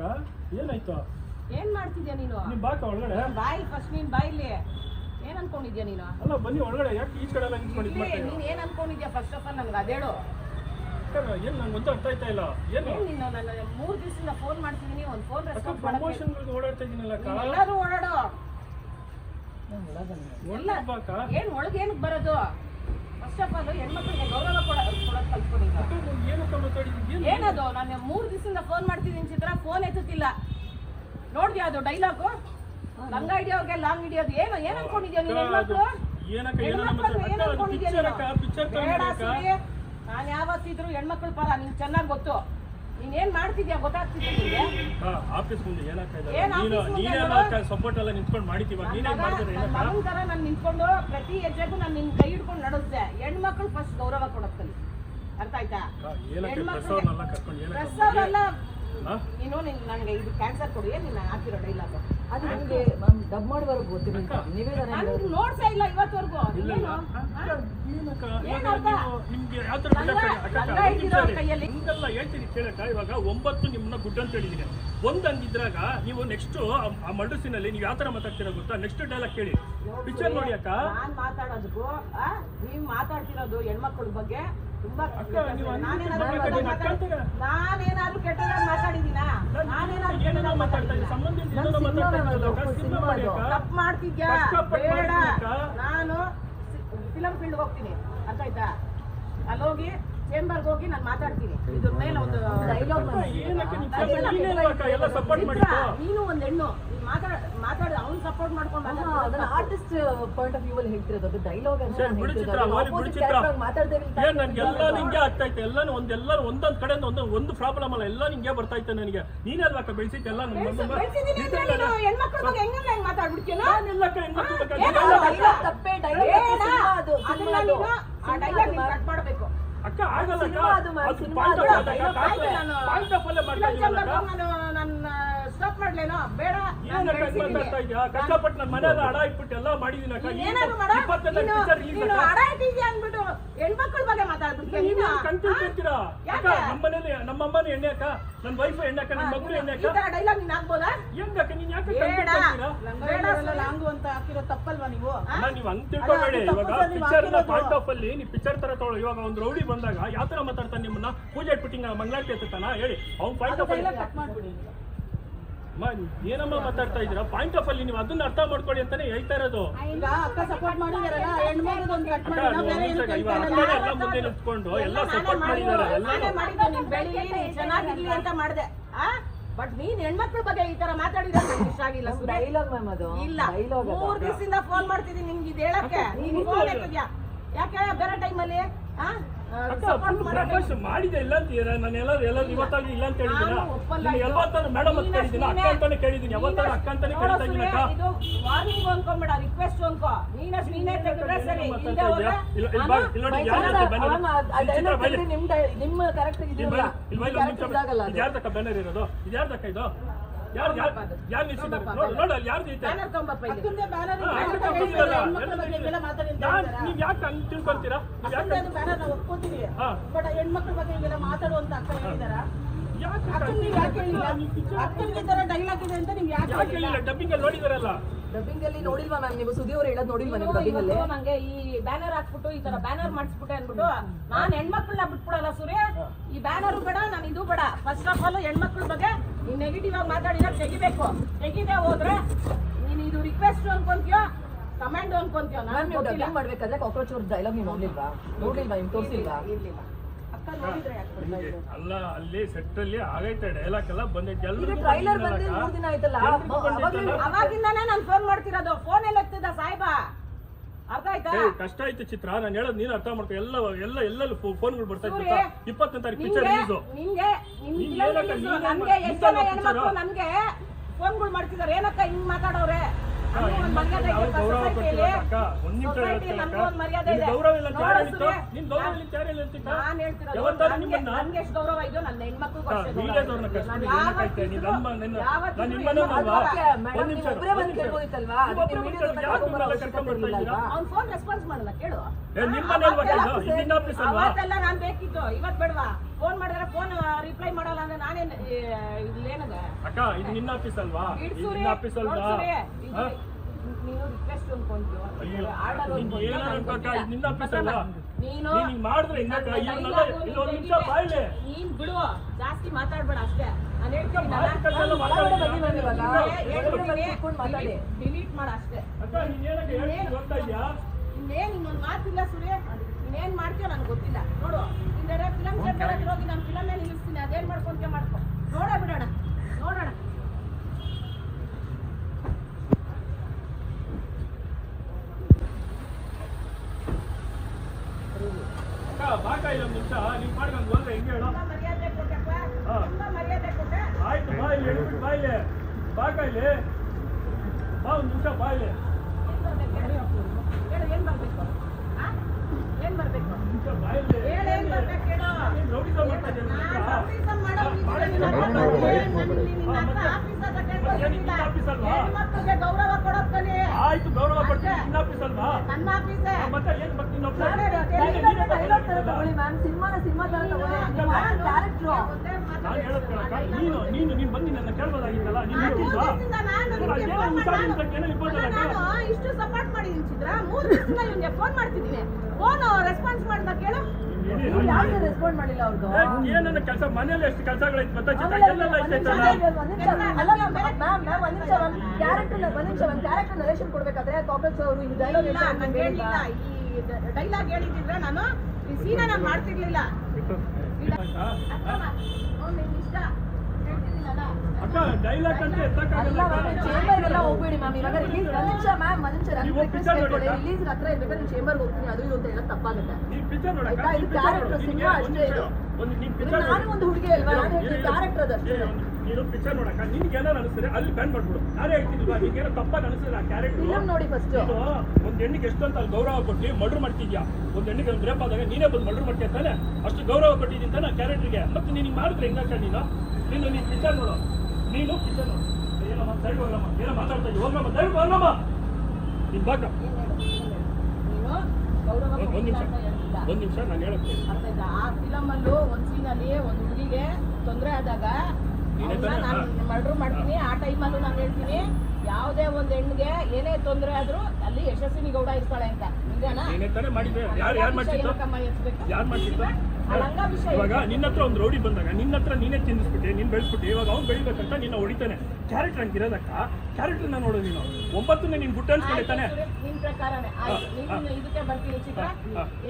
ಇವನ್ನೆಲ್ಲ ಏನಾಯ್ತು? ಏನ್ ಮಾಡ್ತಿದ್ಯಾ ನೀನು? ನೀನ್ ಬಾಕ ಒಳಗಡೆ? ಬಾಯಿ ಫಸ್ಟ್ ನೀನ್ ಬಾಯಿಲಿ. ಏನ್ ಅನ್ಕೊಂಡಿದ್ಯಾ ನೀನು? ಅಲ್ಲ ಬನ್ನಿ ಒಳಗಡೆ. ಯಾಕೆ ಈ ಕಡೆ ಎಲ್ಲ ನೀನು ಏನು ಇಲ್ಲಿ ನೀನ್ ಏನ್ ಅನ್ಕೊಂಡಿದ್ಯಾ ಫಸ್ಟ್ ಆಫ್ ಆಲ್ ನನ್ಗೆ ಅದೇಳು. ಏನು ನಂಗೆ ಒಂದು ಅರ್ಥ ಆಯ್ತಾ ಇಲ್ಲ? ಏನು? ಏನ್ ನೀನು ನನ್ನ ಮೂರ್ ದಿವಸದಿಂದ ಫೋನ್ ಮಾಡ್ತಿದೀನಿ ಒಂದ್ ಫೋನ್ ಅಕ್ಕ ರೆಸ್ಪಾನ್ಸ್ ಮಾಡಕ್ಕೆ ಪ್ರಮೋಷನ್ಗಳಿಗೆ ಓಡಾಡ್ತಾ ಇದೀನಲ್ಲ ಅಕ್ಕ? ಎಲ್ಲರೂ ಓಡಾಡೋ. ಏನ್ ಒಳಗೆ ಏನಕ್ಕೆ ಬರೋದು? ಫಸ್ಟ್ ಆಫ್ ಆಲ್ ಹೆಣ್ಮಕ್ಳಿಗೆ ಗೌರವ ಕೊಡ ಕೊಡೋದು ಕಲ್ತ್ಕೊಂಡಿದ್ದ ಅಕ್ಕ ನೀನ್ ಏನು ಏನದು ನಾನು ಮೂರು ದಿವಸದಿಂದ ಫೋನ್ ಮಾಡ್ತಿದ್ದೀನಿ ಚಿತ್ರ ಫೋನ್ ಎತ್ತುತ್ತಿಲ್ಲ. ನೋಡಿ ಅದು ಡೈಲಾಗು ಲಂಗ ಹಿಡಿಯೋಗೆ ಲಾಂಗ್ ಹಿಡಿಯೋದು. ಏನು ಏನು ಅನ್ಕೊಂಡಿದ್ಯಾ ನೀನ್ ಹೆಣ್ಮಕ್ಳು. ನಾನ್ ಯಾವತ್ತಿದ್ರು ಹೆಣ್ಮಕ್ಳ ಪರ ನಿಂಗೆ ಚೆನ್ನಾಗಿ ಗೊತ್ತು. ನೀನ್ ಏನ್ ಮಾಡ್ತಿದ್ಯಾ? ಗೊತ್ತಾಗ್ತಿದ್ಯಾ ನಿಂಗೆ. ಆಫೀಸ್ ಮುಂದೆ ಏನ್ ನೀನು ಮುಂದೆ ನೀನೇನ? ಸಪೋರ್ಟ್ ಎಲ್ಲ ನಿಂತ್ಕೊಂಡು ಮಾಡಿದ್ದೀವ ನೀನೇ ಮಾಡಿದ್ರೆ ನನ್ನ ಏನಕ್ಕ? ಮಗನ್ ತರ ನಾನು ನಿಂತ್ಕೊಂಡು ಪ್ರತಿ ಹೆಜ್ಜೆಗೂ ನಾನು ನಿನ್ ಕೈ ಹಿಡ್ಕೊಂಡು ನಡೆಸ್ದೆ. ಹೆಣ್ಮಕ್ಳು ಫಸ್ಟ್ ಗೌರವ ಕೊಡತ್ತಲ್ಲಿ ಅರ್ಥ ಆಯ್ತಾ ಅಕ್ಕ, ಏನಕ್ಕೆ? ಹೆಣ್ಮಕ್ಳಿಗೆ- ಡ್ರೆಸ್ ಕರ್ಕೊಂಡು ಏನಕ್ಕ? ಡ್ರೆಸ್ ಅವರೆಲ್ಲ ಹಾ? ನೀನು ನಿನ್ ನನಗೆ ಇದು ಕ್ಯಾನ್ಸರ್ ಕೊಡು ಏನ್ ನೀನು ಹಾಕಿರೋ ಡೈಲಾಗ್ ಅದು ನಿಮಗೆ ಮ್ಯಾಮ್ ಡಬ್ ಮಾಡುವಾಗ ಗೊತ್ತಿರಲಿಲ್ಲ ನಿವೇದನೆ ನಾನು ನೋಡ್ಸೇ ಇಲ್ಲ ಇವತ್ತವರೆಗೂ. ಏನ್ ನಿಮ್ಗೆ ಯಾವ ತರ. ಕೈಯಲ್ಲಿ. ಹಿಂಗೆಲ್ಲ ಹೇಳ್ತೀನಿ ಕೇಳಕ್ಕ ಇವಾಗ ಒಂಬತ್ತು ನಿಮ್ಮನ್ನ ಗುಡ್ ಅಂತ ಹೇಳಿದೀನಿ ಒಂದ್ ಅಂದಿದ್ರಾಗ ನೀವು ನೆಕ್ಸ್ಟ್ ಆ ಮಡ್ರಸಿನಲ್ಲಿ ನೀವು ಯಾವ ತರ ಮಾತಾಡ್ತೀರಾ ಗೊತ್ತಾ? ನೆಕ್ಸ್ಟ್ ಡೈಲಾಗ್ ಕೇಳಿ. ಪಿಕ್ಚರ್ ನೋಡಿ ಅಕ್ಕ. ನಾನ್ ಮಾತಾಡೋದಕ್ಕೂ ಆ, ನೀವ್ ಮಾತಾಡ್ತಿರೋದು ಹೆಣ್ಮಕ್ಳ ಬಗ್ಗೆ ತುಂಬಾ ಅಕ್ಕ, ನೀವು ನಾನೇನಾದ್ರೂ ಬಗ್ಗೆ ಕೆಟ್ಟದಾಗ್ ನೀನ್ ಮಾತಾಡ್- ಅಕ್ಕ ಅಂತೀರ? ನಾನೇನಾದ್ರೂ ಕೆಟ್ಟದಾಗ ಮಾತಾಡಿದೀನಾ ನಾನೇನಾದ್ರೂ ಏನೇನೋ ಕೆಟ್ಟದಾಗ್ ಮಾತಾಡ್ತಾ ಇದ್ದೀನಿ ಮಾತಾಡಿದೀನ ಸಂಬಂಧ ನನ್ ಸಿನಿಮಾ ಮಾತಾಡ್ತಾ ಅದು, ಇದ್ದೀರಲ್ಲ ಅಕ್ಕ, ಸಿನಿಮಾ ಸಿನಿಮಾ ಮಾಡಿ ಅಕ್ಕ. ತಪ್ಪು ಮಾಡ್ತಿದ್ಯಾ? ಕಷ್ಟಪಟ್ಟು ಬೇಡ. ಮಾಡ್ತಿದ್ಯಾ ನಾನು ಫಿಲಂ ಫೀಲ್ಡ್ ಹೋಗ್ತೀನಿ. ಅರ್ಥ ಆಯ್ತಾ ಅಲ್ಲೋಗಿ ಚೇಂಬರ್ಗೆ ಹೋಗಿ ನಾನು ಮಾತಾಡ್ತೀನಿ. ಇದ್ರ ಮೇಲೆ ಒಂದು ಡೈಲಾಗ್ ಅಕ್ಕ, ಏನಕ್ಕೆ ನೀವು ಅದಿಲ್ಲ, ಸ್ವಲ್ಪ ನೀನೇ ಅಲ್ವಾ ಅಕ್ಕ ಎಲ್ಲ ಸಪೋರ್ಟ್ ಮಾಡಿದ್ದು? ನೀನು ಒಂದ್ ಹೆಣ್ಣು. ನೀನ್ ಮಾತಾಡಿ ಮಾತಾಡ ಅವ್ನ್ ಸಪೋರ್ಟ್ ಮಾಡ್ಕೊಂಡು ಅದನ್ನ ಆರ್ಟಿಸ್ಟ್ ಪಾಯಿಂಟ್ ಆಫ್ ವ್ಯೂ ಅಲ್ಲಿ ಹೇಳ್ತಿರೋದು ಅದು ಡೈಲಾಗ್ ಏನ್ ನನ್ಗೆ ಎಲ್ಲ ನಿಂಗೆ ಆಗ್ತೈತೆ ಎಲ್ಲಾನು ಒಂದೆಲ್ಲರೂ ಒಂದ್ ಎಲ್ಲರೂ ಒಂದೊಂದ್ ಕಡೆ ಒಂದು ಒಂದು ಪ್ರಾಬ್ಲಮ್ ಅಲ್ಲ ಎಲ್ಲ ನಿಂಗೆ ಬರ್ತಾ ಇತ್ತು ನನಗೆ. ನೀನೇ ಅಲ್ವಾ ಅಕ್ಕ ಬೆಳ್ಸಿದ್ದೆ ಎಲ್ಲ ನನ್ನ ತಪ್ಪೇ, ಅದು ನೀನು ಮಾಡ್ಬೇಕು. ಅಕ್ಕ ಆಗಲ್ಲ ಅಕ್ಕ. ಪಾಯಿಂಟ್ ಆಫ್ ಅಲ್ಲೇ ಮಾಡ್ತಾ ಮಾಡ್ಲೇನೋ? ಬೇಡ ಕಷ್ಟಪಟ್ಟು ನನ್ನ ಮನೆಯಲ್ಲ ಇಟ್ಬಿಟ್ಟು ಎಲ್ಲ ಮಾಡಿದೀನಿ ಅಕ್ಕ. ನೀನ್ ಹಡ ಇಟ್ಟಿದ್ಯಾ ಅಂದ್ಬಿಟ್ಟು ಹೆಣ್ಮಕ್ಳ ಬಗ್ಗೆ? ಕನ್ಫ್ಯೂಸ್? ಇರ್ತೀರಾ ಅಕ್ಕ ನಮ್ಮ ಮನೇಲಿ ನಮ್ಮ ಅಮ್ಮನ ಎಣ್ಣೆ ಅಕ್ಕ ನನ್ನ ವೈಫ್ ಎಣ್ಣೆ ಅಕ್ಕ ನನ್ನ ಮಗಳು ಎಣ್ಣೆ ಈ ಅಕ್ಕ. ತರ dialogue ನೀನ್ ಹಾಕ್ಬೋದಾ? ಹೆಂಗಕ್ಕ ನೀನ್ ಯಾಕೆ ಬೇಡ. ಲಾಂಗು ಅಂತ ಹಾಕಿರೋ ತಪ್ಪಲ್ವಾ ನೀವು? ನೀವು ಹಂಗ್ ತಿಳ್ಕೊಬೇಡಿ. ಇವಾಗ ಪಿಕ್ಚರ್ನ ಪಾಯಿಂಟ್ ಆಫ್ ಅಲ್ಲಿ ನೀವು ಪಿಕ್ಚರ್ ತರ ತಗೊಳ್ಳೋ. ಇವಾಗ ಒಂದು ರೌಡಿ ಬಂದಾಗ ಯಾವ ತರ ಮಾತಾಡ್ತಾನೆ ನಿಮ್ಮನ್ನ? ಪೂಜೆ ಇಟ್ಬಿಟ್ಟಿಂಗ ಮಂಗಳಾರತಿ ಎತ್ತಾನ ಹೇಳಿ. ಅವ್ನು ಪಾಯಿಂಟ್ ಆಫ್ ಅಲ್ಲಿ ಕಟ್ ಮಾಡ್ಬಿಡಿ. ಏನಮ್ಮ ಮಾತಾಡ್ತಾ ಇದ್ದೀರಾ? ಪಾಯಿಂಟ್ ಆಫ್ ಅಲ್ಲಿ ನೀವು ಅದನ್ನ ಅರ್ಥ ಮಾಡ್ಕೊಳ್ಳಿ ಅಂತಾನೆ ಹೇಳ್ತಾ ಇರೋದು. ಎಲ್ಲ ಮುಂದೆ ನಿಂತ್ಕೊಂಡು ಎಲ್ಲ ಸಪೋರ್ಟ್ ಮಾಡಿದ್ದು, ಮಾಡಿದ್ದಾರೆ ಚೆನ್ನಾಗಿರ್ಲಿ ಅಂತ ಮಾಡ್ದೆ. ಆ? ಬಟ್ ನೀನ್ ಹೆಣ್ಮಕ್ಳ ಬಗ್ಗೆ ಈ ತರ ಮಾತಾಡಿದ್ರೆ ನಂಗೆ ಇಷ್ಟ ಆಗಿಲ್ಲ. ಡೈಲಾಗ್ ಮ್ಯಾಮ್ ಅದು. ಇಲ್ಲ ಡೈಲಾಗ್ ಅದು ಮೂರ್ ದಿವಸದಿಂದ ಫೋನ್ ಮಾಡ್ತಿದ್ದೀನಿ ನಿಮ್ಗೆ ಇದು ಹೇಳಕ್ಕೆ. ನೀನ್ ಫೋನ್ ಯಾಕೆ ಬೇರೆ ಟೈಮಲ್ಲಿ ಅಕ್ಕ ಮಾಡಿದೆ ಇಲ್ಲ ಅಂತೀರಾ ನಾನು ಎಲ್ಲ ಎಲ್ಲ ಇವತ್ತಾಗಿ ಇಲ್ಲ ಅಂತ ಇದು. ಯಾವತ್ತಾರು ಮೇಡಮ್ ಅಂತ ಕೇಳಿದ್ದೀನಿ ಅಕ್ಕ ಅಂತಾನೆ ಕೇಳಿದ್ದೀನಿ. ಯಾವತ್ತಾರು ಅಕ್ಕ ಅಂತಾನೆ ಕೇಳ್ತಾ ಇದ್ದೀನಿ ಅಕ್ಕ. ವಾರ್ನಿಂಗ್ ಅನ್ಕೊಂಬೇಡ ರಿಕ್ವೆಸ್ಟ್ ಅನ್ಕೋ ನೀನೇ ತೆಗೆದ್ರೆ ಸರಿ? ಇಲ್ಲ, ನೋಡಿ, ನಿಮ್ಮ ಕರೆಕ್ಟ್ ಇದೆಯಲ್ಲ ಇಲ್ಲಿ ಯಾರ್ದಕ್ಕ ಬ್ಯಾನರ್ ಇರೋದು ಇದು ಯಾರ್ದಕ್ಕ ಇದು? ಯಾರು ಯಾರು ನಿಲ್ಸಿದ್ದಾರೆ ನೋಡು ಅಲ್ಲಿ ಯಾರು ಅಂತ ಯಾಕೆ ಹಂಗ್ ತಿಳ್ಕೊಂತೀರಾ? ನೀವ್ ಯಾಕೆ ಬ್ಯಾನರ್ ನಾವು ಒಪ್ಕೋತೀವಿ. ಬಟ್ ಹೆಣ್ಮಕ್ಳ ಬಗ್ಗೆ ಹಿಂಗೆಲ್ಲ ಮಾತಾಡುವಂತ ಅಕ್ಕ ಹೇಳಿದಾರ? ಯಾಕೆ ಅಕ್ಕನ್ ಯಾಕೆ ಹೇಳಿಲ್ಲ? ನೀವು ಈ ತರ ಡೈಲಾಗ್ ಇದೆ ಅಂತ ನೀವು ಯಾಕೆ ಯಾಕೆ ಹೇಳಿಲ್ಲ? ಡಬ್ಬಿಂಗ್ ಅಲ್ಲಿ ನೋಡಿದಾರಲ್ಲ. ಡಬ್ಬಿಂಗ್ ಅಲ್ಲಿ ನೋಡಿಲ್ವಾ ಮ್ಯಾಮ್ ನೀವು? ಸುದಿ ಅವ್ರು ಹೇಳೋದು ನೋಡಿಲ್ವಾ ನೀವು ಡಬ್ಬಿಂಗ್ ಅಲ್ಲಿ? ನಂಗೆ ಈ ಬ್ಯಾನರ್ ಹಾಕ್ಬಿಟ್ಟು ಈ ತರ ಬ್ಯಾನರ್ ಮಾಡಿಸ್ಬಿಟ್ಟೆ ಅನ್ಬಿಟ್ಟು ನಾನ್ ಹೆಣ್ಮಕ್ಳನ್ನ ಬಿಟ್ಬಿಡಲ್ಲ ಸೂರ್ಯ. ಈ ಬ್ಯಾನರು ಬೇಡ ನಾನು ಇದು ಬೇಡ. ಫಸ್ಟ್ ಆಫ್ ಆಲ್ ಹೆಣ್ಮಕ್ಳ ಬಗ್ಗೆ ನೀನ್ ನೆಗೆಟಿವ್ ಆಗಿ ಮಾತಾಡಿದ್ರೆ ತೆಗಿಬೇಕು. ತೆಗಿದೆ ಹೋದ್ರೆ ನೀನ್ ಇದು ರಿಕ್ವೆಸ್ಟ್ ಅನ್ಕೊಂತೀಯೋ ಕಮೆಂಡ್ ಅನ್ಕೊಂತೀಯೋ ನಾನು ನೀವು ಗೊತ್ತಿಲ್ಲ. ಡಬ್ಬಿಂಗ್ ಮಾಡ್ಬೇಕಾದ್ರೆ ಕಾಕ್ರೋಚ್ ಅವ್ರ ಡೈಲಾಗ್ ನೀವು ನೋಡ್ಲಿಲ್ವಾ? ನೋಡ್ಲಿಲ್ವಾ? ನಿಮ್ಗೆ ತೋರಿಸಿಲ್ವಾ? ಇರ್ಲಿಲ್ಲ. ಅಲ್ಲ ಅಲ್ಲಿ ಸೆಟ್ ಅಲ್ಲಿ ಆಗೈತೆ ಡೈಲಾಗ್ ಎಲ್ಲ ಬಂದೈತೆ. ಎಲ್ಲರೂ ಟ್ರೈಲರ್ ಬಂದು? ಮೂರ್ ದಿನ ಆಯ್ತಲ್ಲ? ಅವಾಗಿಂದಾನೇ ನಾನು ಫೋನ್ ಮಾಡ್ತಿರೋದು. ಫೋನ್ ಎಲ್ಲ ಎತ್ತಿದ ಸಾಹೇಬ? ಕಷ್ಟ ಆಯ್ತು ಚಿತ್ರ. ನಾನು ಹೇಳೋದು ನೀನು ಅರ್ಥ ಮಾಡ್ಕೊ. ಎಲ್ಲ ಎಲ್ಲ ಎಲ್ಲೆಲ್ಲೂ ಫೋನ್ಗಳು ಬರ್ತಾ ಇತ್ತು ಇಪ್ಪತ್ತನೇ ತಾರೀಕು ಪಿಕ್ಚರ್ ರಿಲೀಸ್? ನನ್ಗೆ ಫೋನ್ಗಳು ಮಾಡ್ತಿದ್ದಾರೆ ಏನಕ್ಕ ಹಿಂಗ್ ಮಾತಾಡೋರೆ? ಫೋನ್ ರೆಸ್ಪಾನ್ಸ್ ಮಾಡಲ್ಲ ಕೇಳು. ಏ, ನಿಮ್ ಮನೇಲ್ವಾ ಇದು? ಇದು ಆಫೀಸ್ ಅಲ್ವಾ? ಅವತ್ತೆಲ್ಲ ನಾನು ಬೇಕಿತ್ತು. ಇವತ್ ಬೇಡವಾ? ಫೋನ್ ಮಾಡಿದ್ರೆ ಫೋನ್ ರಿಪ್ಲೈ ಮಾಡಲ್ಲ ಅಂದ್ರೆ ನಾನೇನ್ ಇಲ್ಲೇನದ ಅಕ್ಕ ಇದು ನಿನ್ನ ಆಫೀಸ್ ಅಲ್ವಾ ಇದು ನಿನ್ನ ಆಫೀಸ್ ಅಲ್ವಾ? ನೀನು ರಿಕ್ವೆಸ್ಟ್ ಆರ್ಡರ್ ನಿನ್ನ ಆಫೀಸ್ ಅಲ್ವಾ? ನೀನು ನೀನ್ ಮಾಡಿದ್ರೆ ಇಲ್ಲಿ ಒಂದು ನಿಮಿಷ. ಬಾಯ್ಲೆ. ನೀನ್ ಬಿಡು ಜಾಸ್ತಿ ಮಾತಾಡ್ಬೇಡ ಅಷ್ಟೇ ನಾನು ಹೇಳ್ತೀನಿ. ಡಿಲೀಟ್ ಮಾಡ ಅಷ್ಟೇ ಅಕ್ಕ ನೀನ್ ಏನಕ್ಕೆ ಹೇಳ್ತಿದ್ದೆ ಗೊತ್ತಾ ಇದ್ಯಾ? ಇನ್ನೇನ್ ಇನ್ನೊಂದು ಮಾತಿಲ್ಲ ನನಗೆ ಗೊತ್ತಿಲ್ಲ. ನೋಡು ಇಂದ ಫಿಲಮ್ ಸೆಂಟರ್ ಹೋಗಿ ನಾನು ಫಿಲಮೇ ನಿಲ್ಲಿಸ್ತೀನಿ, ಅದೇನ್ ಮಾಡ್ಕೊಂತ ಮಾಡ್ಕೊ. ನೋಡ ಬಿಡೋಣ, ನೋಡೋಣ ಅಕ್ಕ ಬಾಕ ಇಲ್ಲ ಒಂದ್ ನಿಮಿಷ ನೀವ್ ಮಾಡ್ಕೊಂಡು ಹೋದ್ರೆ ಹೆಂಗೆ ಹೇಳು ತುಂಬಾ ಮರ್ಯಾದೆ ಕೊಟ್ಟಪ್ಪ ಹಾ. ತುಂಬಾ ಮರ್ಯಾದೆ ಕೊಟ್ಟೆ ಆಯ್ತು ಬಾ ಇಲ್ಲಿ ಹೇಳ್ಬಿಟ್ಟು ಬಾ ಇಲ್ಲಿ ಬಾಕ ಇಲ್ಲಿ ಬಾ ಒಂದ್ ನಿಮಿಷ ಬಾ ಇಲ್ಲಿ ಏನ್ ಬರ್ಬೇಕು ಹೇಳು ಹೇಳು ಏನ್ ಬರ್ಬೇಕು ಆ? ಏನ್ ಬರ್ಬೇಕು ಒಂದ್ ನಿಮಿಷ ಬಾ ಇಲ್ಲಿ ಹೇಳು ಏನ್ ಬರ್ಬೇಕು ಹೇಳು ನೀನ್ ರೌಡಿಸಂ ಮಾಡ್ತಾ ಇದ್ದೀಯ ನಾನ್ ನಿನ್ನ ಹತ್ರ? ರೌಡಿಸಂ ಮಾಡೋಗಿದ್ರೆ ನಿನ್ನ ಹಾ, ಹತ್ರ ಮಾತಾಡು. ಏನ್ ನನ್ಗೆ ನಿನ್ನ ಹಾ, ಹತ್ರ ಮತ್ತೆ? ಆಫೀಸ್ ಹತ್ರ ಮತ್ತೆ ಕರ್ಕೊಂಡು ನಿನ್ನ ಬಂದಿಲ್ಲ. ಆಫೀಸ್ ಅಲ್ವಾ? ಹೆಣ್ಮಕ್ಳಿಗೆ ಗೌರವ ಕೊಡೋದ್ ಕಲಿ ಆಯ್ತು ಗೌರವ ಕೊಡ್ತೀನಿ ನಿನ್ನ ಆಫೀಸ್ ಅಲ್ವಾ ನನ್ನ ಆಫೀಸೇ ಹಾ, ಮತ್ತೆ ಏನ್ ಮತ್ತೆ ನಿನ್ನ ಒಬ್ಳೆ? ನಾನೇ ನೀನೇ- ನೀನೇ ಡೈಲಾಗ್ ಡೈಲಾಗ್ ತರ ಮಾತಾಡ್ತಿದ್ದಲ್ಲ? ತಗೊಳ್ಳಿ ಮ್ಯಾಮ್ ಸಿನಿಮಾನ ಸಿನಿಮಾ ತರ ತಗೊಳ್ಳಿ ನೀವು ಮಾಡೋ ಕ್ಯಾರೆಕ್ಟ್ರು ನಾನು ಹೇಳೋದ್ ನೀನು ನೀನು ಮಾಡಿ- ಇಷ್ಟು ಸಪೋರ್ಟ್ ಮಾಡಿದೀನಿ ಚಿತ್ರ ಮೂರು ದಿವಸದಿಂದ ಇವ್ನಿಗೆ ಫೋನ್ ಮಾಡ್ತಿದ್ದೀನಿ ಫೋನ್ ರೆಸ್ಪಾನ್ಸ್ ಮಾಡ್ದ ಕೇಳು ರೆಸ್ಪಾಂಡ್ ಮಾಡಿಲ್ಲ ಅವ್ರದ್ದು ಏನನ್ನ ಕೆಲಸ ಮನೇಲಿ ಎಷ್ಟು ಕೆಲಸಗಳೈತೆ ಗೊತ್ತಾ ಚಿತ್ರ ಎಲ್ಲೆಲ್ಲ ಕ್ಯಾರೆಕ್ಟರ್ ಈ ಡೈಲಾಗ್ ಡೈಲಾಗ್ ಹೇಳಿದ್ರೆ ನಾನು ಈ ಸೀನ ನಾನು ಮಾಡ್ತಿರ್ಲಿಲ್ಲ ಅಕ್ಕಮ್ಮ, ಅವ್ನ್ ನಿನ್ ಇಷ್ಟ ಹೇಳ್ತಿದ್ದೀನಲ್ಲ ಅಕ್ಕ ಡೈಲಾಗ್ ಅಂತ ಎತ್ತಕ್ಕಾಗಲ್ಲ. ಚೇಂಬರ್ಗೆಲ್ಲ ಹೋಗ್ಬೇಡಿ ಮ್ಯಾಮ್ ಇವಾಗ ರಿಲೀಸ್ ಒಂದ್ ನಿಮಿಷ ಮ್ಯಾಮ್ ಮಂಚ ನಿಮಿಷ ರಿಕ್ವೆಸ್ಟ್ ಅಕ್ಕ. ರಿಲೀಸ್ ಹತ್ರ ಇರ್ಬೇಕಾದ್ರೆ ನೀವು ಚೇಂಬರ್ಗೆ ಹೋಗ್ತೀನಿ ಅದು ಇದು ಅಂತ ಹೇಳೋದು ತಪ್ಪಾಗುತ್ತೆ. ಪಿಕ್ಚರ್ ಆಯ್ತಾ? ಇದು character, ಸಿನಿಮಾ ಅಷ್ಟೇ ಇದು. ಒಂದು ನೀನ್ ಒಂದು ಹುಡುಗಿ ಅಲ್ವಾ? ನಾನು ಹೇಳ್ತೀನಿ ಕ್ಯಾರೆಕ್ಟರ್ ಅಷ್ಟೇ. ನೀನು ಪಿಕ್ಚರ್ ನೋಡಕ್ಕ? ನಿನ್ಗೆ ಏನಾರು ಅನಿಸಿದ್ರೆ ಅಲ್ಲಿ ಬ್ಯಾನ್ ಮಾಡ್ಬಿಡು. ನಾನೇ ಹೇಳ್ತಿದ್ವಾ ನಿನ್ಗೆ ಏನೋ ತಪ್ಪಾಗಿ ಅನಿಸಿದ್ರೆ ಆ ಕ್ಯಾರೆಕ್ಟರ್ ಫಿಲಮ್ ನೋಡಿ ಫಸ್ಟ್ ಒಂದು ಒಂದ್ ಹೆಣ್ಣಿಗೆ ಎಷ್ಟು ಅಂತ ಅಲ್ಲಿ ಗೌರವ ಕೊಟ್ಟು ಮರ್ಡರ್ ಮಾಡ್ತಿದ್ಯಾ? ಒಂದ್ ಹೆಣ್ಣಿಗೆ ಒಂದು ರೇಪ್ ಆದಾಗ ನೀನೇ ಬಂದು ಮರ್ಡರ್ ಮಾಡ್ತೀಯ ತಾನೆ? ಅಷ್ಟು ಗೌರವ ಕೊಟ್ಟಿದ್ದೀನಿ ತಾನೆ ಆ ಕ್ಯಾರೆಕ್ಟರ್ಗೆ ಮತ್ತೆ ನೀನು ಮಾಡಿದ್ರೆ ಹೆಂಗಕ್ಕ ನೀನು ನೀನು ನೀನು ಪಿಚರ್ ನೋಡು. ನೀನು ಏನಮ್ಮ ಸೈಡ್ ಹೋಗಮ್ಮ ಏನೋ ಮಾತಾಡ್ತಾ ಇದ್ದೀವಿ ಹೋಗಮ್ಮ ದಯವಿಟ್ಟು ಹೋಗಮ್ಮ ನೀನ್ ಬಾಕ ನೀನು ಗೌರವ ಒಂದ್ ನಿಮಿಷ. ಒಂದ್ ನಿಮಿಷ ನಾನು ಹೇಳಕ್ಕೆ ಆ ಫಿಲಮ್ ಒಂದು ಒಂದ್ ಸೀನ್ ಅಲ್ಲಿ ಒಂದ್ ಹುಡುಗಿಗೆ ತೊಂದ್ರೆ ಆದಾಗ ಮರ್ಡರ್ ಮಾಡ್ತೀನಿ. ಆ ಟೈಮಲ್ಲೂ ನಾನು ಹೇಳ್ತೀನಿ ಯಾವುದೇ ಒಂದ್ ಹೆಣ್ಣಿಗೆ ಏನೇ ತೊಂದ್ರೆ ಆದ್ರೂ ಅಲ್ಲಿ ಯಶಸ್ವಿನಿ ಗೌಡ ಇರ್ತಾಳೆ ಅಂತ. ನಿಜಾನಾ? ಯಾರು ಯಾರು ಯಾರು ಇವಾಗ ನಿನ್ನ ಹತ್ರ ಒಂದು ರೌಡಿ ಬಂದಾಗ ನಿನ್ನ ಹತ್ರ ನೀನೇ ತಿನ್ನಿಸ್ಬಿಟ್ಟೆ ನೀನ್ ಬೆಳೆಸ್ಬಿಟ್ಟೆ ಇವಾಗ ಅವ್ನು ಬೆಳಿಬೇಕಂತ ನಿನ್ನ ಹೊಡಿತಾನೆ. ಕ್ಯಾರೆಕ್ಟರ್ ಹಂಗಿರೋದಕ್ಕ ಕ್ಯಾರೆಕ್ಟರ್ ನೋಡೋದು ನೀನು. ಒಂಬತ್ತನೇ ನೀನ್ ಗುಟ್ಟ ನಿನ್ ಪ್ರಕಾರನೇ. ಆಯ್ತು ಹಾ, ನೀನು ಇದಕ್ಕೆ ಬರ್ತೀನಿ ಚಿತ್ರ.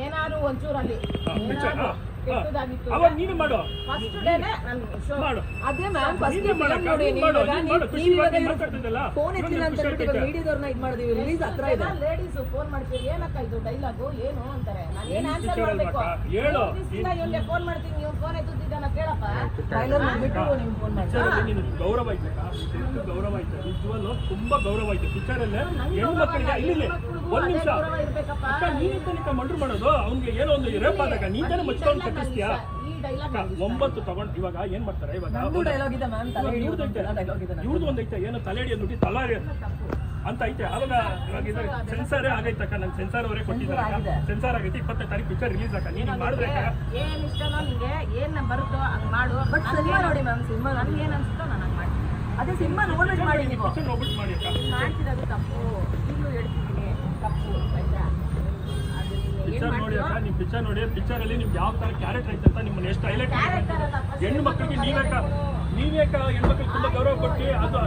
ಏನಾದ್ರು ಒಂಚೂರು ಅಲ್ಲಿ ಪಿಕ್ಚರ್ ಏನಾದ್ರು ಕೆಟ್ಟದಾಗಿತ್ತು. ಅವಾಗ ನೀನು ಮಾಡು. ಫಸ್ಟ್ ಡೇನೆ ನಾನು ಶೋ ಮಾಡು. ಅದೇ ಮ್ಯಾಮ್ ಫಸ್ಟ್ ನೋಡಿ ನೀವು ಇವಾಗ ನೀವು ಇವಾಗ ಫೋನ್ ಎತ್ತಿಲ್ಲ ಅಂತ ಹೇಳ್ಬಿಟ್ಟು ಇವಾಗ. ಮೀಡಿಯಾದವ್ರನ್ನ ಇದು ಮಾಡಿದೀವಿ ರಿಲೀಸ್ ಹತ್ರ ಇದೆ. ಲೇಡೀಸ್ ಫೋನ್ ಮಾಡ್ತೀವಿ. ಏನಕ್ಕ ಇದು ಡೈಲಾಗು ಏನು ಅಂತಾರೆ? ನಾನು ಏನ್ ಆನ್ಸರ್ ಮಾಡ್ಬೇಕು? ಹೇಳು. ಇವನ್ಗೆ ಫೋನ್ ಮಾಡ್ತೀನಿ. ನೀವು ಫೋನ್ ಎತ್ತುತ್ತಿದ್ದಾನ ಕೇಳಪ್ಪ. ಟ್ರೈಲರ್ ನೋಡ್ಬಿಟ್ಟು ನಿಮ್ಗೆ ಫೋನ್ ಮಾಡಿ ಗೌರವ ಐತೆ ಗೌರವ ಐತೆ. ನಿಜವಲ್ಲೂ ತುಂಬಾ ಗೌರವ ಐತೆ. ಪಿಕ್ಚರ್ ಅಲ್ಲೇ ಹೆಣ್ಣು ಮಕ್ಕಳಿಗೆ ಇಲ್ಲಿ. ಒಂದ್ ನಿಮಿಷ. ಅಕ್ಕ ನೀನೇ ಮರ್ಡರ್ ಮಾಡೋದು? ಅವ್ನಿಗೆ ಏನೋ ಒಂದು ರೇಪ್ ಆದಾಗ ನೀನ್ ತಾನೇ ಮುಚ್ಕೊಂಡು ಕಟ್ಟಿಸ್ತೀಯಾ? ಈ ಡೈಲಾಗ್ ಅಕ್ಕ, ಒಂಬತ್ತು ತಗೊಂಡ್ ಇವಾಗ ಏನ್ ಮಾಡ್ತಾರೆ? ಇವಾಗ ನಮ್ದು ಡೈಲಾಗ್ ಇದೆ ಮ್ಯಾಮ್ ತಲೆ ಇವ್ರದ್ದು ಒಂದು ಐತೆ. ಏನೋ ತಲೆಡಿ ಅಂದ್ಬಿಟ್ಟು ತಲಾರಿ ಅಂತ ಐತೆ. ಅವಾಗ ಇವಾಗ ಇದ್ರೆ ಸೆನ್ಸಾರೇ ಆಗೈತಕ್ಕ ನನ್ ಸೆನ್ಸಾರ್ ಅವರೇ ಕೊಟ್ಟಿದ್ದಾರೆ. ಸೆನ್ಸಾರ್ ಆಗೈತೆ. ಇಪ್ಪತ್ತನೇ ತಾರೀಕು ಪಿಕ್ಚರ್ ರಿಲೀಸ್ ಅಕ್ಕ. ನೀನು ಮಾಡಿದ್ರೆ ಅಕ್ಕ, ಏನ್ ಇಷ್ಟನೋ ನಿಂಗೆ ಏನ್ ಬರುತ್ತೋ ಹಂಗ್ ಮಾಡು. ಬಟ್ ಸಿನಿಮಾ ನೋಡಿ ಮ್ಯಾಮ್ ಸಿನಿಮಾ ನೋಡಿ. ನನ್ಗೆ ಏನ್ ಅನ್ಸುತ್ತೋ ನಾನು ಹಂಗ್ ಮಾಡ್ತೀನಿ. ಅದೇ ಸಿನಿಮಾ ನೋಡ್ಬಿಟ್ಟು ಮಾಡಿ ನೀವು. ಮಾಡಿ ಅಕ್ಕ. ಮಾಡ್ತಿರೋದು ತಪ್ಪು ಈಗಲೂ ಹೇಳ್ತಿದ್ದೀನಿ ತಪ್ಪು ಆಯ್ತಾ ಅದು ನೀನು ಏನ್ ಪಿಕ್ಚರ್ ನೋಡಿ ಅಕ್ಕ ನೀ ನೀವು ಪಿಕ್ಚರ್ ನೋಡಿ ಪಿಕ್ಚರ್ ಅಲ್ಲಿ ನಿಮ್ಗೆ ಯಾವ ತರ ಕ್ಯಾರೆಕ್ಟರ್ ಐತೆ ಅಂತ ನಿಮ್ಮನ್ನ ಎಷ್ಟು ಹೈಲೈಟ್ ಹೆಣ್ಣು ಮಕ್ಕಳಿಗೆ ನೀವೇಕ ನೀವೇಕ ಹೆಣ್ಮಕ್ಳಿಗೆ ತುಂಬಾ ಗೌರವ ಕೊಟ್ಟು ಅದು.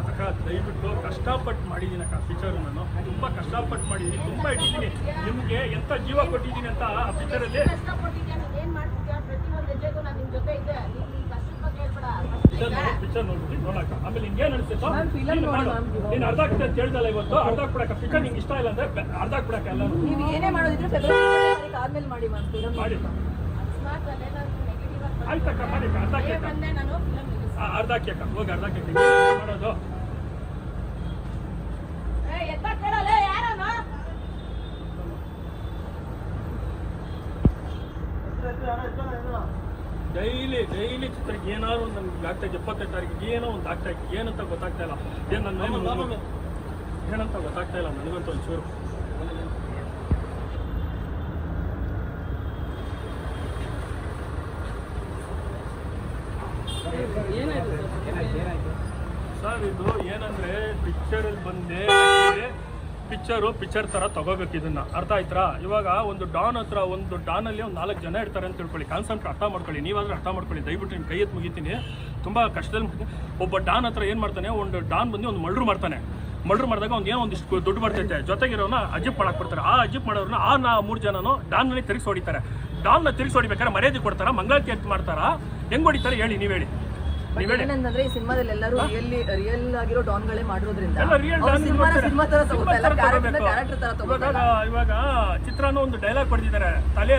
ಅಕ್ಕ ದಯವಿಟ್ಟು ಕಷ್ಟಪಟ್ಟು ಮಾಡಿದ್ದೀನಿ ಅಕ್ಕ ಪಿಕ್ಚರ್ ನಾನು. ತುಂಬಾ ಕಷ್ಟಪಟ್ಟು ಮಾಡಿದ್ದೀನಿ ತುಂಬಾ ಇಟ್ಟಿದ್ದೀನಿ. ನಿಮ್ಗೆ ಎಂತ ಜೀವ ಕೊಟ್ಟಿದ್ದೀನಿ ಅಂತ ಆ ಪಿಕ್ಚರ್ ಅಲ್ಲಿ ಪಿಕ್ಚರ್ ನೋಡಿ ಪಿಕ್ಚರ್ ನೋಡ್ಬಿಟ್ಟು ಆಮೇಲೆ ನಿಂಗೆ ಏನ್ ನೀನು ಅರ್ಧ ಹೇಳ್ದಲ್ಲ ಇವತ್ತು ಅರ್ಧ ಪಿಕ್ಚರ್ ನಿಂಗೆ ಇಷ್ಟ ಇಲ್ಲ ಅಂದ್ರೆ ಅರ್ಧ ಹಾಕ್ಬಿಡಕ್ಕ ಎಲ್ಲ ನೀವು ಏನೇ ಮಾಡೋದಿದ್ರೆ ಫೆಬ್ರವರಿ ಆದ್ಮೇಲೆ ಮಾಡಿ ಆಯ್ತಕ್ಕ ಅರ್ಧ ಅರ್ಧ ಕೇಕ ಹೋಗಿ ಅರ್ಧ ಮಾಡೋದು? ಡೈಲಿ ಚಿತ್ರಕ್ಕೆ ಏನಾದ್ರು ಒಂದು ನಮ್ಗೆ ಆಗ್ತಾ ಇದೆ ತಾರೀಕಿಗೆ ಏನೋ ಒಂದು ಆಗ್ತಾ ಇದೆ ಏನಂತ ಗೊತ್ತಾಗ್ತಾ ಇಲ್ಲ. ಏನು ನನ್ನ ಏನಂತ ಗೊತ್ತಾಗ್ತಾ ಇಲ್ಲ ನನಗಂತೂ ಒಂಚೂರು. ಸರ್? ಇದು ಏನಂದ್ರೆ ಪಿಕ್ಚರಲ್ಲಿ ಬಂದೆ ಪಿಕ್ಚರು, ಪಿಕ್ಚರ್ ಥರ ತಗೋಬೇಕು ಇದನ್ನ. ಅರ್ಥ ಆಯ್ತಾ ಇವಾಗ ಒಂದು ಡಾನ್ ಹತ್ರ ಒಂದು ಡಾನಲ್ಲಿ ಒಂದು ನಾಲ್ಕು ಜನ ಇರ್ತಾರೆ ಅಂತ ತಿಳ್ಕೊಳ್ಳಿ. ಕಾನ್ಸೆಪ್ಟ್ ಅರ್ಥ ಮಾಡ್ಕೊಳ್ಳಿ. ನೀವಾದ್ರೂ ಅರ್ಥ ಮಾಡ್ಕೊಳ್ಳಿ. ದಯವಿಟ್ಟು ನಿಮ್ಮ ಕೈ ಎತ್ತು ಮುಗಿತೀನಿ. ತುಂಬ ಕಷ್ಟದಲ್ಲಿ. ಒಬ್ಬ ಡಾನ್ ಹತ್ರ ಏನು ಮಾಡ್ತಾನೆ? ಒಂದು ಡಾನ್ ಬಂದು ಒಂದು ಮರ್ಡ್ರ್ ಮಾಡ್ತಾನೆ. ಮರ್ಡ್ರ್ ಮಾಡಿದಾಗ ಅವ್ನು ಏನೋ ಒಂದಿಷ್ಟು ದುಡ್ಡು ಬರ್ತೈತೆ. ಜೊತೆಗಿರೋನ ಅಜಿಪ್ ಮಾಡಕ್ ಕೊಡ್ತಾರೆ ಆ ಅಜಿಪ್ ಮಾಡೋರನ್ನ ಆ ನಾ ಮೂರು ಜನನೂ ಡಾನ್ನಲ್ಲಿ ತಿರುಗಿಸಿ ಹೊಡಿತಾರೆ. ಡಾನ್ನ ತಿರುಗಿಸಿ ಹೊಡಿಬೇಕಾದ್ರೆ ಮರ್ಯಾದೆ ಕೊಡ್ತಾರ? ಮಂಗಳ ಅಂತ ಮಾಡ್ತಾರಾ? ಹೆಂಗ್ ಹೊಡಿತಾರೆ ಹೇಳಿ ನೀವು ಹೇಳಿ. ಏನಂದ್ರೆ ಈ ಸಿನಿಮಾದಲ್ಲಿ ಎಲ್ಲರೂ ರಿಯಲ್ ರಿಯಲ್ ಆಗಿರೋ ಡಾನ್ಗಳೇ ಮಾಡಿರೋದ್ರಿಂದ. ಸಿನಿಮಾನ ಸಿನಿಮಾ ತರ ಸಿನಿಮಾ ತಗೋತಾ ಇಲ್ಲ ತರ ಕ್ಯಾರೆಕ್ಟರ್ ತರ ತಗೋತಾ ಇವಾಗ ಚಿತ್ರಾನ ಒಂದು ಡೈಲಾಗ್ ಕೊಡ್ತಿದ್ದಾರೆ ತಲೆ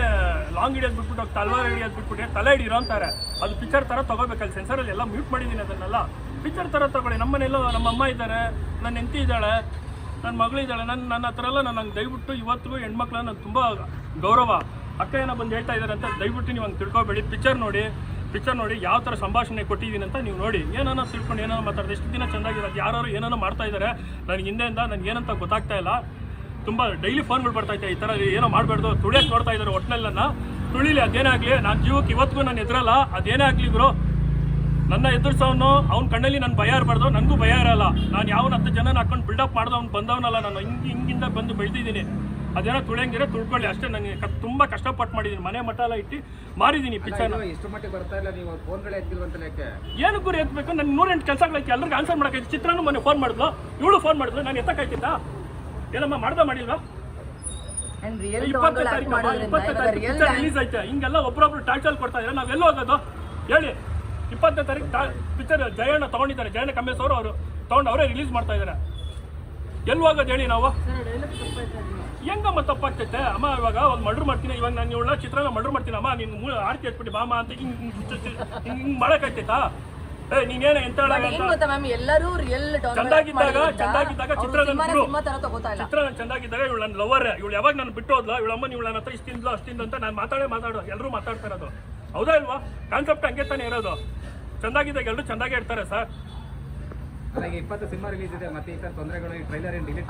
ಲಾಂಗ್ ಹಿಡಿಯೋದು ಬಿಟ್ಬಿಟ್ಟು ತಲವಾರ್ ಹಿಡಿಯೋದು ಬಿಟ್ಬಿಟ್ಟು ತಲೆ ಹಿಡಿರೋ ಅಂತಾರೆ. ಅದು ಪಿಕ್ಚರ್ ತರ ತಗೋಬೇಕಲ್ಲಿ ಸೆನ್ಸರಲ್ಲಿ ಎಲ್ಲ ಮ್ಯೂಟ್ ಮಾಡಿದ್ದೀನಿ ಅದನ್ನೆಲ್ಲ. ಪಿಕ್ಚರ್ ತರ ತಗೊಳ್ಳಿ. ನಮ್ಮನೆಲ್ಲ ನಮ್ಮ ಅಮ್ಮ ಇದ್ದಾರೆ ನನ್ನ ಹೆಂಡತಿ ಇದ್ದಾಳೆ ನನ್ನ ಮಗಳಿದ್ದಾಳೆ ನನ್ನ ನನ್ನ ಹತ್ರ ಎಲ್ಲ ನಾನು ಹಂಗೆ ದಯವಿಟ್ಟು ಇವತ್ತಿಗೂ ಹೆಣ್ಮಕ್ಳನ್ನ ನಂಗೆ ತುಂಬ ಗೌರವ. ಅಕ್ಕ ಏನೋ ಬಂದು ಹೇಳ್ತಾ ಇದ್ದಾರೆ ಅಂತ ದಯವಿಟ್ಟು ನೀವು ಹಂಗೆ ತಿಳ್ಕೊಬೇಡಿ. ಪಿಕ್ಚರ್ ನೋಡಿ. ಪಿಕ್ಚರ್ ನೋಡಿ ಯಾವ ಥರ ಸಂಭಾಷಣೆ ಕೊಟ್ಟಿದ್ದೀನಿ ಅಂತ ನೀವು ನೋಡಿ. ಏನಾನ ತಿಳ್ಕೊಂಡು ಏನೋ ಮಾತಾಡಿದೆ ಎಷ್ಟು ದಿನ ಚೆನ್ನಾಗಿರೋದು ಯಾರು ಏನೋ ಮಾಡ್ತಾ ಇದ್ದಾರೆ ನನಗೆ ಹಿಂದೆಯಿಂದ ನನಗೆ ಏನಂತ ಗೊತ್ತಾಗ್ತಾ ಇಲ್ಲ. ತುಂಬ ಡೈಲಿ ಫೋನ್ಗಳು ಬರ್ತಾ ಇದೆ ಈ ಥರ ಏನೋ ಮಾಡಬಾರ್ದು ತುಳಿಯಕ್ಕೆ ನೋಡ್ತಾ ಇದ್ದಾರೆ ಒಟ್ಟಿನಲ್ಲ ತುಳಿಲಿ, ಅದೇನೇ ಆಗಲಿ, ನಾನು ಜೀವಕ್ಕೆ ಇವತ್ತಿಗೂ ನಾನು ಎದುರಲ್ಲ, ಅದೇನೇ ಆಗಲಿ ಗುರು ನನ್ನ ಎದುರಿಸೋನು, ಅವ್ನ ಕಣ್ಣಲ್ಲಿ ನಾನು ಭಯ ಇರಬಾರ್ದು ನನಗೂ ಭಯ ಇರಲ್ಲ. ನಾನು ಯಾವನ ಹತ್ತು ಜನನ ಹಾಕೊಂಡು ಬಿಲ್ಡಪ್ ಮಾಡ್ದು ಅವ್ನು ಬಂದವನಲ್ಲ ನಾನು, ಹಿಂಗೆ ಹಿಂಗಿಂದ ಬಂದು ಬೆಳೆದಿದ್ದೀನಿ. ಅದೇನೋ ತುಳಿಯಂಗಿದ್ರೆ ತುಳ್ಕೊಳ್ಳಿ. ಅಷ್ಟೇ ನನಗೆ ತುಂಬಾ ಕಷ್ಟಪಟ್ಟು ಮಾಡಿದೀನಿ. ಮನೆ ಮಠ ಎಲ್ಲ ಇಟ್ಟು ಮಾರಿದೀನಿ ಪಿಕ್ಚರ್ನ ಎಷ್ಟು ಮಟ್ಟಿಗೆ ಬರ್ತಾ ಇಲ್ಲ ನೀವು ಫೋನ್ಗಳೇ ಎತ್ತಿಲ್ವಂತ ಲೆಕ್ಕ ಏನು ಗುರಿ ಎತ್ತಬೇಕು ನನ್ನ ನೂರೆಂಟು ಕೆಲಸಗಳೈತಿ ಎಲ್ಲರಿಗೂ ಆನ್ಸರ್ ಮಾಡಕೈತಿ ಚಿತ್ರನೂ ಮೊನ್ನೆ ಫೋನ್ ಮಾಡಿದ್ಲು. ಇವಳು ಫೋನ್ ಮಾಡಿದ್ಲು. ನಾನು ಎತ್ತಕ್ಕಾಯ್ತಿದ್ದ? ಏನಮ್ಮ ಮಾಡ್ದ ಮಾಡಿಲ್ವಾ? ಇಪ್ಪತ್ತನೇ ತಾರೀಕು ಇಪ್ಪತ್ತನೇ ತಾರೀಕು. ಪಿಕ್ಚರ್ ರಿಲೀಸ್ ಐತೆ. ಹಿಂಗೆಲ್ಲ ಒಬ್ರೊಬ್ರು ಟಾರ್ಚಲ್ ಕೊಡ್ತಾ ಇದ್ದಾರೆ. ನಾವೆಲ್ಲ ಹೋಗೋದು? ಹೇಳಿ. ಇಪ್ಪತ್ತನೇ ತಾರೀಕು ಪಿಕ್ಚರ್ ಜಯಣ್ಣ ತಗೊಂಡಿದ್ದಾರೆ. ಜಯಣ್ಣ ಕಮ್ಮೇಶ್ ಅವರು ಅವರು ತಗೊಂಡು ಅವರೇ ರಿಲೀಸ್ ಮಾಡ್ತಾ ಇದ್ದಾರೆ. ಎಲ್ಲಿ ಹೋಗೋದು ಹೇಳಿ ನಾವು? ಹೆಂಗಮ್ಮ ತಪ್ಪಾಗ್ತೈತೆ? ಅಮ್ಮ ಇವಾಗ ಒಂದು ಮರ್ಡ್ರ್ ಮಾಡ್ತೀನಿ ಇವಾಗ ನಾನು ಇವಳ ಚಿತ್ರನ ಮರ್ಡ್ರ್ ಮಾಡ್ತೀನಿ ಅಮ್ಮ ನೀನು ಮೂ ಆರ್ತಿ ಹಚ್ಬಿಟ್ಟು ಬಾಮ ಅಂತ ಹಿಂಗೆ ಹಿಂಗೆ ಮಾಡೋಕ್ಕಾಯ್ತೈತಾ? ಏ ನೀನೇನ ಎಂತ ಎಲ್ಲರೂ ರಿಯಲ್ ಚಂದಾಗಿದ್ದಾಗ ಚಂದಾಗಿದ್ದಾಗ ಚಿತ್ರದ ಸಿನಿಮಾನ ಬಿಡು. ಸಿನಿಮಾ ತರ ತಗೋತಾ ಇಲ್ಲ. ಚಿತ್ರ ಚಂದಾಗಿದ್ದಾಗ ಇವಳು ನನ್ನ ಲವರ್ ಇವಳು ಯಾವಾಗ ನಾನು ಬಿಟ್ಟು ಹೋದ್ಲ ಇವಳ ಅಮ್ಮ ಇವಳ ಹತ್ರ ಇಷ್ಟಿಂದ್ಲು ಅಷ್ಟಿಂದ ಅಂತ ನಾನು ಮಾತಾಡೇ ಮಾತಾಡೋ ಎಲ್ಲರೂ ಮಾತಾಡ್ತಾ ಇರೋದು. ಹೌದಾ ಇಲ್ವಾ? ಕಾನ್ಸೆಪ್ಟ್ ಹಂಗೆ ತಾನೇ ಇರೋದು. ಚಂದಾಗಿದ್ದಾಗ ಎಲ್ಲರೂ ಚಂದಾಗೆ ಇರ್ತಾರೆ ಸರ್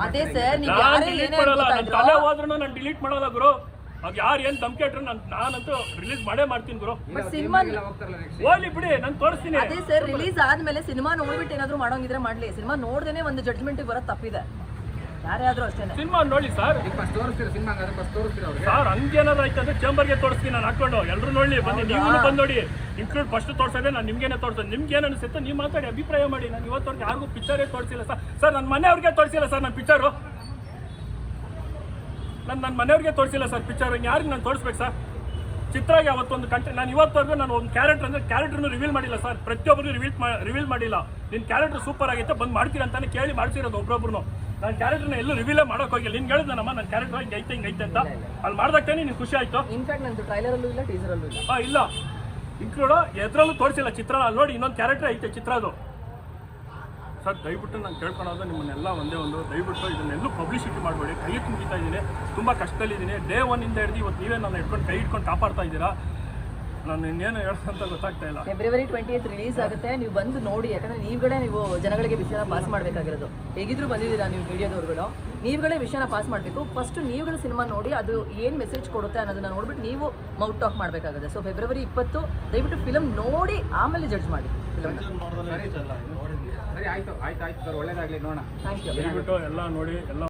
ಅದೇ ಸರ್ ನೀವು ನಾನು ಯಾರೇ ಡಿಲೀಟ್ ಏನೇ ಮಾಡಲ್ಲ ಅನ್ಕೋತಾ ನನ್ನ ಇದ್ರು ತಲೆ ಹೋದ್ರೂ ನಾನು ಡಿಲೀಟ್ ಮಾಡಲ್ಲ ಗುರು. ಯಾರು ಏನು ಧಮ್ಕಿ ಇಟ್ರು ನಾನು ನಾನಂತೂ ರಿಲೀಸ್ ಮಾಡೇ ಮಾಡ್ತೀನಿ ಗುರು. ಸಿನಿಮಾ ಹೋಗ್ಲಿ ಬಿಡಿ ನಾನು ತೋರಿಸ್ತೀನಿ. ಅದೇ ಸರ್ ರಿಲೀಸ್ ಆದ್ಮೇಲೆ ಸಿನಿಮಾ ನೋಡ್ಬಿಟ್ಟು ಏನಾದ್ರು ಮಾಡೋಂಗಿದ್ರೆ ಮಾಡ್ಲಿ. ಸಿನಿಮಾ ನೋಡ್ದೇನೆ ಒಂದು ಜಡ್ಜ್ಮೆಂಟ್ ಬರೋದು ತಪ್ಪಿದೆ. ಯಾರೇ ಆದ್ರೂ ಅಷ್ಟೇನೆ. ಸಿನಿಮಾ ನೋಡಿ ಸರ್. ಈಗ ಫಸ್ಟ್ ತೋರಿಸ್ತೀರ ಸಿನಿಮಾ ಹಂಗಾದ್ರೆ? ಫಸ್ಟ್ ತೋರಿಸ್ತೀರ ಅವ್ರಿಗೆ? ಸರ್ ಹಂಗೇನಾದ್ರು ಆಯ್ತಂದ್ರೆ ಚೇಂಬರ್ಗೆ ತೋರಿಸ್ತೀನಿ ನಾನು ಹಾಕೊಂಡು ಎಲ್ಲರೂ ನೋಡಿ ಬನ್ನಿ ನೀವು ಬಂದು ನೋಡಿ. ಇನ್ಕ್ಲೂಡ್ ಫಸ್ಟ್ ತೋರ್ಸೋದೇ ನಾನು ನಿಮ್ಗೇನೆ ತೋರಿಸೋದು. ನಿಮ್ಗೆ ಏನು ಅನಿಸುತ್ತೆ ನೀವು ಮಾತಾಡಿ ಅಭಿಪ್ರಾಯ ಮಾಡಿ. ನಾನು ಇವತ್ತವರೆಗೆ ಯಾರಿಗೂ ಪಿಕ್ಚರೇ ತೋರಿಸಿಲ್ಲ ಸರ್. ಸರ್ ನನ್ನ ಮನೆಯವ್ರಿಗೆ ತೋರಿಸಿಲ್ಲ ಸರ್ ನನ್ನ ಪಿಕ್ಚರು ನಾನು ನನ್ನ ಮನೆಯವ್ರಿಗೆ ತೋರಿಸಿಲ್ಲ ಸರ್ ಪಿಕ್ಚರ್ ಯಾರಿಗೆ ನಾನು ತೋರಿಸ್ಬೇಕು ಸರ್? ಚಿತ್ರಾಗೆ ಅವತ್ತೊಂದು ಕಂಟೆ ನಾನು ಇವತ್ತವರೆಗೂ ನಾನು ಒಂದು ಕ್ಯಾರೆಕ್ಟರ್ ಅಂದರೆ ಕ್ಯಾರೆಕ್ಟರ್ನು ರಿವೀಲ್ ಮಾಡಿಲ್ಲ ಸರ್. ಪ್ರತಿಯೊಬ್ಬರಿಗೂ ರಿವೀಲ್ ರಿವೀಲ್ ಮಾಡಿಲ್ಲ. ನಿನ್ನ ಕ್ಯಾರೆಕ್ಟರ್ ಸೂಪರ್ ಆಗಿತ್ತು ಬಂದು ಮಾಡ್ತೀರ ಅಂತಾನೆ ಕೇಳಿ ಮಾಡ್ತಿರೋದು ಒಬ್ಬೊಬ್ರು ನಾನು ಕ್ಯಾರೆಕ್ಟರ್ನ ಎಲ್ಲೂ ರಿವೀಲ್ ಮಾಡೋಕೆ ಹೋಗಿಲ್ಲ. ನಿನ್ಗೆ ಹೇಳಿದ್ನಮ್ಮ ನನ್ನ ಕ್ಯಾರೆಕ್ಟರ್ ಹಿಂಗೆ ಐತೆ ಹಿಂಗೆ ಐತೆ ಅಂತ? ಅಲ್ಲಿ ಮಾಡ್ದಾಗ ತಾನೇ ನಿನ್ಗೆ ಖುಷಿ ಆಯಿತು? ಇನ್ಫ್ಯಾಕ್ಟ್ ನಂದು ಟ್ರೈಲರ್ ಅಲ್ಲೂ ಇಲ್ಲ ಟೀಸರ್ ಅಲ್ಲೂ ಇಲ್ಲ. ಹಾಂ ಇಲ್ಲ. ಇನ್ಕ್ಲೂಡು ಎದ್ರಲ್ಲೂ ತೋರಿಸಿಲ್ಲ ಚಿತ್ರ ಅಲ್ಲಿ. ನೋಡಿ ಇನ್ನೊಂದು ಕ್ಯಾರೆಕ್ಟರ್ ಐತೆ ಚಿತ್ರ ಅದು. ಸರ್ ದಯವಿಟ್ಟು ನಾನು ಕೇಳ್ಕೊಳೋದು ನಿಮ್ಮನ್ನೆಲ್ಲ ಒಂದೇ ಒಂದು. ದಯವಿಟ್ಟು ಇದನ್ನೆಲ್ಲೂ ಪಬ್ಲಿಸಿಟಿ ಮಾಡಬೇಡಿ. ಕೈ ತುಂಬಿತಾ ಇದ್ದೀನಿ. ತುಂಬ ಕಷ್ಟದಲ್ಲಿದ್ದೀನಿ. ಡೇ ಒನ್ನಿಂದ ಹಿಡಿದು ಇವತ್ತು ನೀವೇ ನಾನು ಇಟ್ಕೊಂಡು ಕೈ ಇಟ್ಕೊಂಡು ಕಾಪಾಡ್ತಾ ಇದ್ದೀರಾ? ನಾನು ಇನ್ನೇನು ಹೇಳ್ತಂತ ಗೊತ್ತಾಗ್ತಾ ಇಲ್ಲ. ಫೆಬ್ರವರಿ ಟ್ವೆಂಟಿ ಏತ್ ರಿಲೀಸ್ ಆಗುತ್ತೆ. ನೀವು ಬಂದು ನೋಡಿ ಯಾಕಂದ್ರೆ ನೀವುಗಳೇ ನೀವು ಜನಗಳಿಗೆ ವಿಷಯನ ಪಾಸ್ ಮಾಡಬೇಕಾಗಿರೋದು. ಹೇಗಿದ್ರು ಬಂದಿದ್ದೀರಾ ನೀವು ಮೀಡಿಯಾದವ್ರುಗಳು ನೀವುಗಳೇ ವಿಷಯನ ಪಾಸ್ ಮಾಡಬೇಕು. ಫಸ್ಟ್ ನೀವುಗಳ ಸಿನಿಮಾ ನೋಡಿ ಅದು ಏನು ಮೆಸೇಜ್ ಕೊಡುತ್ತೆ ಅನ್ನೋದನ್ನ ನೋಡ್ಬಿಟ್ಟು ನೀವು ಮೌಟ್ ಟಾಕ್ ಮಾಡಬೇಕಾಗುತ್ತೆ. ಸೊ ಫೆಬ್ರವರಿ ಇಪ್ಪತ್ತು ದಯವಿಟ್ಟು ಫಿಲಮ್ ನೋಡಿ ಆಮೇಲೆ ಜಡ್ಜ್ ಮಾಡಿ. ಫಿಲಮ್ ಆಯ್ತು ಆಯ್ತು ಆಯ್ತು ಸರ್ ಒಳ್ಳೇದಾಗಲಿ ನೋಡೋಣ. ಥ್ಯಾಂಕ್ ಯು ದಯವಿಟ್ಟು ಎಲ್ಲ ನೋಡಿ ಎಲ್ಲ